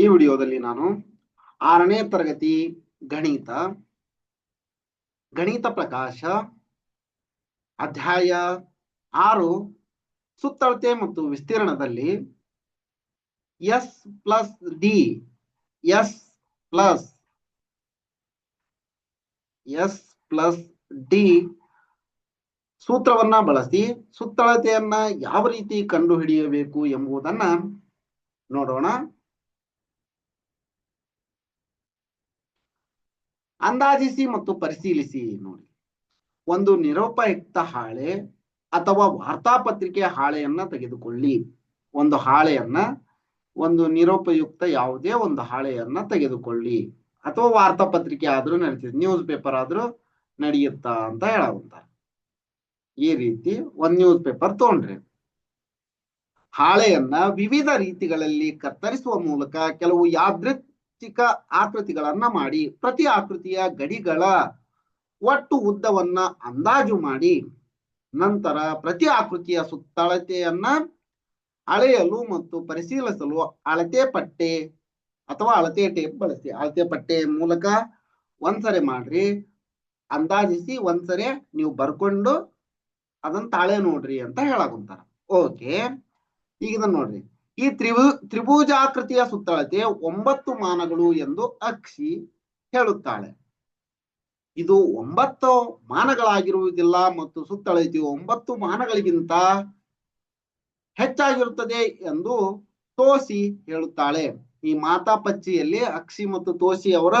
ಈ ವಿಡಿಯೋದಲ್ಲಿ ನಾನು ಆರನೇ ತರಗತಿ ಗಣಿತ ಗಣಿತ ಪ್ರಕಾಶ, ಅಧ್ಯಾಯ ಆರು, ಸುತ್ತಳತೆ ಮತ್ತು ವಿಸ್ತೀರ್ಣದಲ್ಲಿ S plus D S plus S plus D ಸೂತ್ರವನ್ನ ಬಳಸಿ ಸುತ್ತಳತೆಯನ್ನ ಯಾವ ರೀತಿ ಕಂಡುಹಿಡಿಯಬೇಕು ಎಂಬುದನ್ನ ನೋಡೋಣ. ಅಂದಾಜಿಸಿ ಮತ್ತು ಪರಿಶೀಲಿಸಿ ನೋಡಿ. ಒಂದು ನಿರುಪಯುಕ್ತ ಹಾಳೆ ಅಥವಾ ವಾರ್ತಾಪತ್ರಿಕೆ ಹಾಳೆಯನ್ನ ತೆಗೆದುಕೊಳ್ಳಿ. ಒಂದು ಹಾಳೆಯನ್ನ, ಒಂದು ನಿರುಪಯುಕ್ತ ಯಾವುದೇ ಒಂದು ಹಾಳೆಯನ್ನ ತೆಗೆದುಕೊಳ್ಳಿ. ಅಥವಾ ವಾರ್ತಾಪತ್ರಿಕೆ ಆದ್ರೂ ನಡೀತದೆ, ನ್ಯೂಸ್ ಪೇಪರ್ ಆದ್ರೂ ನಡೆಯುತ್ತಾ ಅಂತ ಹೇಳುವಂತ. ಈ ರೀತಿ ಒಂದ್ ನ್ಯೂಸ್ ಪೇಪರ್ ತಗೊಂಡ್ರಿ. ಹಾಳೆಯನ್ನ ವಿವಿಧ ರೀತಿಗಳಲ್ಲಿ ಕತ್ತರಿಸುವ ಮೂಲಕ ಕೆಲವು ಯಾದೃಚ್ಛಿಕ ಆಕೃತಿಗಳನ್ನ ಮಾಡಿ, ಪ್ರತಿ ಆಕೃತಿಯ ಗಡಿಗಳ ಒಟ್ಟು ಉದ್ದವನ್ನ ಅಂದಾಜು ಮಾಡಿ, ನಂತರ ಪ್ರತಿ ಆಕೃತಿಯ ಸುತ್ತಳತೆಯನ್ನ ಅಳೆಯಲು ಮತ್ತು ಪರಿಶೀಲಿಸಲು ಅಳತೆ ಪಟ್ಟೆ ಅಥವಾ ಅಳತೆ ಟೇಪ್ ಬಳಸಿ. ಅಳತೆ ಪಟ್ಟೆ ಮೂಲಕ ಒಂದ್ಸರಿ ಮಾಡ್ರಿ, ಅಂದಾಜಿಸಿ ಒಂದ್ಸರಿ ನೀವು ಬರ್ಕೊಂಡು ಅದನ್ನ ತಾಳೆ ನೋಡ್ರಿ ಅಂತ ಹೇಳಾಕುಂತಾರ ಓಕೆ ಈಗ ನೋಡ್ರಿ. ಈ ತ್ರಿಭು ತ್ರಿಭುಜಾಕೃತಿಯ ಸುತ್ತಳತೆ ಒಂಬತ್ತು ಮಾನಗಳು ಎಂದು ಅಕ್ಷಿ ಹೇಳುತ್ತಾಳೆ. ಇದು ಒಂಬತ್ತು ಮಾನಗಳಾಗಿರುವುದಿಲ್ಲ ಮತ್ತು ಸುತ್ತಳತೆಯು ಒಂಬತ್ತು ಮಾನಗಳಿಗಿಂತ ಹೆಚ್ಚಾಗಿರುತ್ತದೆ ಎಂದು ತೋಸಿ ಹೇಳುತ್ತಾಳೆ. ಈ ಮಾತಾಪಚ್ಚಿಯಲ್ಲಿ ಅಕ್ಷಿ ಮತ್ತು ತೋಸಿ ಅವರ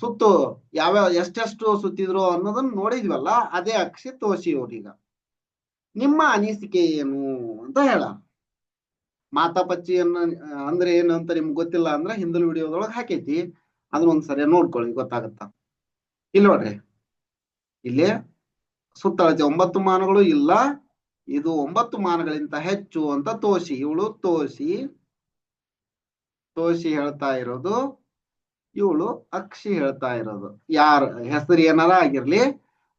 ಸುತ್ತು ಯಾವ್ಯಾವ ಎಷ್ಟೆಷ್ಟು ಸುತ್ತಿದ್ರು ಅನ್ನೋದನ್ನ ನೋಡಿದ್ವಲ್ಲ, ಅದೇ ಅಕ್ಷಿ ತೋಸಿ ಅವ್ರೀಗ ನಿಮ್ಮ ಅನಿಸಿಕೆ ಏನು ಅಂತ ಹೇಳ. ಮಾತಾಪಚ್ಚಿಯನ್ನ ಅಂದ್ರೆ ಏನು ಅಂತ ನಿಮ್ಗೆ ಗೊತ್ತಿಲ್ಲ ಅಂದ್ರೆ ಹಿಂದಿನ ವಿಡಿಯೋದೊಳಗೆ ಹಾಕೈತಿ. ಅದನ್ನ ಒಂದ್ಸರಿ ನೋಡ್ಕೊಳ್ಳಿ, ಗೊತ್ತಾಗತ್ತ? ಇಲ್ಲಿ ನೋಡ್ರಿ. ಇಲ್ಲಿ ಸುತ್ತಳತೆ ಒಂಬತ್ತು ಮಾನಗಳು ಇಲ್ಲ, ಇದು ಒಂಬತ್ತು ಮಾನಗಳಿಂತ ಹೆಚ್ಚು ಅಂತ ತೋಸಿ, ಇವಳು ತೋಸಿ ತೋಸಿ ಹೇಳ್ತಾ ಇರೋದು, ಇವಳು ಅಕ್ಷಿ ಹೇಳ್ತಾ ಇರೋದು. ಯಾರ ಹೆಸರು ಏನಾರ ಆಗಿರ್ಲಿ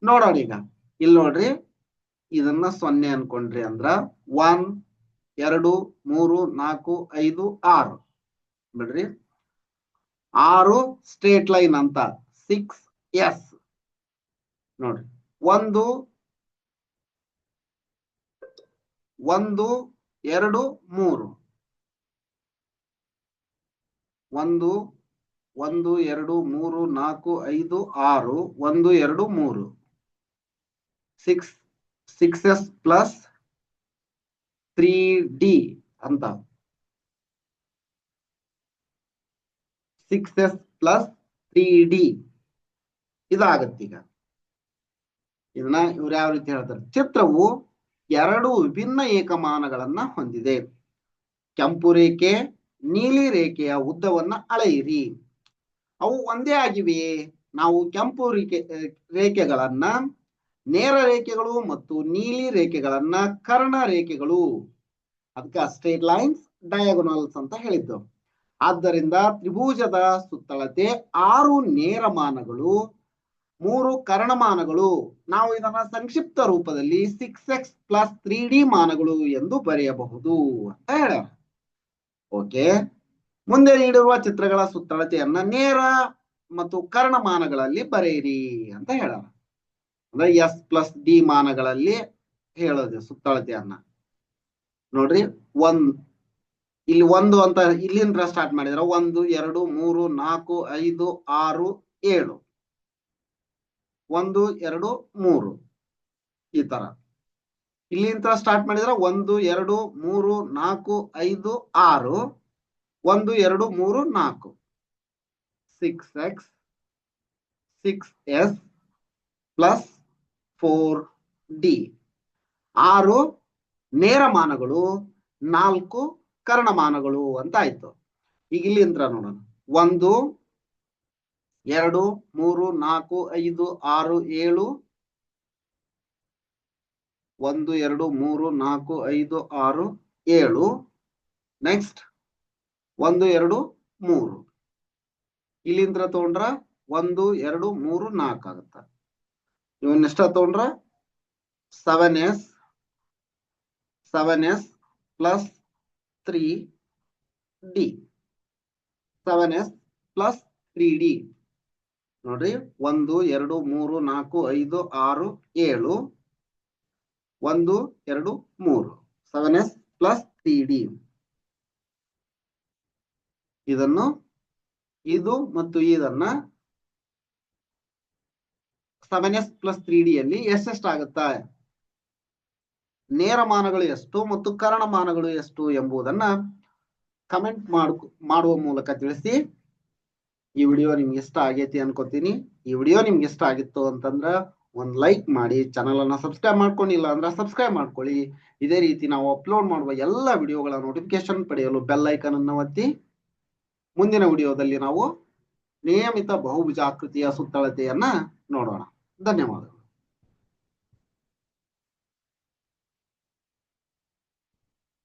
ನೋಡೋಣ ಈಗ ಇಲ್ಲಿ ನೋಡ್ರಿ, ಇದನ್ನ ಸೊನ್ನೆ ಅನ್ಕೊಂಡ್ರಿ ಅಂದ್ರ ಒನ್ ಎರಡು, ಮೂರು, ನಾಲ್ಕು, ಐದು, ಆರು. ಬಿಡ್ರಿ. ಆರು ಸ್ಟ್ರೇಟ್ ಲೈನ್ ಅಂತ. ಸಿಕ್ಸ್ ಎಸ್ ನೋಡ್ರಿ. ಒಂದು ಒಂದು, ಎರಡು, ಮೂರು. ಒಂದು ಒಂದು, ಎರಡು, ಮೂರು, ನಾಲ್ಕು, ಐದು, ಆರು. ಒಂದು, ಎರಡು, ಮೂರು. Six six S plus three D ಅಂತ. Six S plus three D ಇದಾಗತ್ತೀಗ ಇದನ್ನ ಇವ್ರು ಯಾವ ರೀತಿ ಹೇಳ್ತಾರೆ? ಚಿತ್ರವು ಎರಡು ವಿಭಿನ್ನ ಏಕಮಾನಗಳನ್ನ ಹೊಂದಿದೆ. ಕೆಂಪು ರೇಖೆ, ನೀಲಿ ರೇಖೆಯ ಉದ್ದವನ್ನ ಅಳೆಯಿರಿ. ಅವು ಒಂದೇ ಆಗಿವೆಯೇ? ನಾವು ಕೆಂಪು ರೇಖೆ ರೇಖೆಗಳನ್ನ ನೇರ ರೇಖೆಗಳು ಮತ್ತು ನೀಲಿ ರೇಖೆಗಳನ್ನ ಕರ್ಣ ರೇಖೆಗಳು. ಅದಕ್ಕೆ ಸ್ಟ್ರೇಟ್ ಲೈನ್ಸ್ ಡಯಾಗೋನಲ್ಸ್ ಅಂತ ಹೇಳಿದ್ದು. ಆದ್ದರಿಂದ ತ್ರಿಭುಜದ ಸುತ್ತಳತೆ ಆರು ನೇರ ಮಾನಗಳು, ಮೂರು ಕರ್ಣಮಾನಗಳು ನಾವು ಇದನ್ನ ಸಂಕ್ಷಿಪ್ತ ರೂಪದಲ್ಲಿ six X plus three D ಮಾನಗಳು ಎಂದು ಬರೆಯಬಹುದು ಅಂತ ಹೇಳ ಓಕೆ? ಮುಂದೆ ನೀಡಿರುವ ಚಿತ್ರಗಳ ಸುತ್ತಳತೆಯನ್ನ ನೇರ ಮತ್ತು ಕರ್ಣಮಾನಗಳಲ್ಲಿ ಬರೆಯಿರಿ ಅಂತ ಹೇಳ ಅಂದ್ರೆ ಎಸ್ ಪ್ಲಸ್ ಡಿ ಮಾನಗಳಲ್ಲಿ ಹೇಳೋದು ಸುತ್ತಳತೆಯನ್ನ ನೋಡ್ರಿ, ಒಂದ್, ಇಲ್ಲಿ ಒಂದು ಅಂತ ಇಲ್ಲಿಂದ ಸ್ಟಾರ್ಟ್ ಮಾಡಿದ್ರೆ, ಒಂದು, ಎರಡು, ಮೂರು, ನಾಲ್ಕು, ಐದು, ಆರು, ಏಳು. ಒಂದು, ಎರಡು, ಮೂರು. ಈ ತರ. ಇಲ್ಲಿಂದ ಸ್ಟಾರ್ಟ್ ಮಾಡಿದ್ರೆ, ಒಂದು, ಎರಡು, ಮೂರು, ನಾಲ್ಕು, ಐದು, ಆರು. ಒಂದು, ಎರಡು, ಮೂರು, ನಾಲ್ಕು. Six X six S plus four D. ಆರು ನೇರಮಾನಗಳು, ನಾಲ್ಕು ಕರ್ಣಮಾನಗಳು ಅಂತ ಆಯ್ತು ಈಗ ಇಲ್ಲಿಂದ ನೋಡೋಣ. ಒಂದು, ಎರಡು, ಮೂರು, ನಾಲ್ಕು, ಐದು, ಆರು, ಏಳು. ಒಂದು, ಎರಡು, ಮೂರು, ನಾಲ್ಕು, ಐದು, ಆರು, ಏಳು. ನೆಕ್ಸ್ಟ್ ಒಂದು, ಎರಡು, ಮೂರು. ಇಲ್ಲಿಂದ ತಗೊಂಡ್ರ ಒಂದು, ಎರಡು, ಮೂರು, ನಾಲ್ಕು ಆಗತ್ತ. ಇವನ್ ಎಷ್ಟ ತಗೊಂಡ್ರ? Seven S seven S plus three D seven S plus three D ನೋಡ್ರಿ, ಒಂದು, ಎರಡು, ಮೂರು, ನಾಲ್ಕು, ಐದು, ಆರು, ಏಳು. ಒಂದು, ಎರಡು, ಮೂರು. Seven S plus three D ಇದನ್ನು ಇದು ಮತ್ತು ಇದನ್ನ seven S plus three D ಯಲ್ಲಿ ಎಷ್ಟೆಷ್ಟಾಗುತ್ತಾ ನೇರ ಮಾನಗಳು ಎಷ್ಟು ಮತ್ತು ಕರಣ ಮಾನಗಳು ಎಷ್ಟು ಎಂಬುದನ್ನ ಕಮೆಂಟ್ ಮಾಡ ಮಾಡುವ ಮೂಲಕ ತಿಳಿಸಿ. ಈ ವಿಡಿಯೋ ನಿಮ್ಗೆ ಇಷ್ಟ ಆಗೈತಿ ಅನ್ಕೋತೀನಿ. ಈ ವಿಡಿಯೋ ನಿಮ್ಗೆ ಇಷ್ಟ ಆಗಿತ್ತು ಅಂತಂದ್ರ ಒಂದ್ ಲೈಕ್ ಮಾಡಿ ಚಾನಲ್ ಅನ್ನ ಸಬ್ಸ್ಕ್ರೈಬ್ ಮಾಡ್ಕೊಂಡಿಲ್ಲ ಅಂದ್ರೆ ಸಬ್ಸ್ಕ್ರೈಬ್ ಮಾಡ್ಕೊಳ್ಳಿ. ಇದೇ ರೀತಿ ನಾವು ಅಪ್ಲೋಡ್ ಮಾಡುವ ಎಲ್ಲ ವಿಡಿಯೋಗಳ ನೋಟಿಫಿಕೇಶನ್ ಪಡೆಯಲು ಬೆಲ್ ಐಕನ್ ಅನ್ನು ಒತ್ತಿ. ಮುಂದಿನ ವಿಡಿಯೋದಲ್ಲಿ ನಾವು ನಿಯಮಿತ ಬಹುಭುಜಾಕೃತಿಯ ಸುತ್ತಳತೆಯನ್ನ ನೋಡೋಣ. ಧನ್ಯವಾದಗಳು.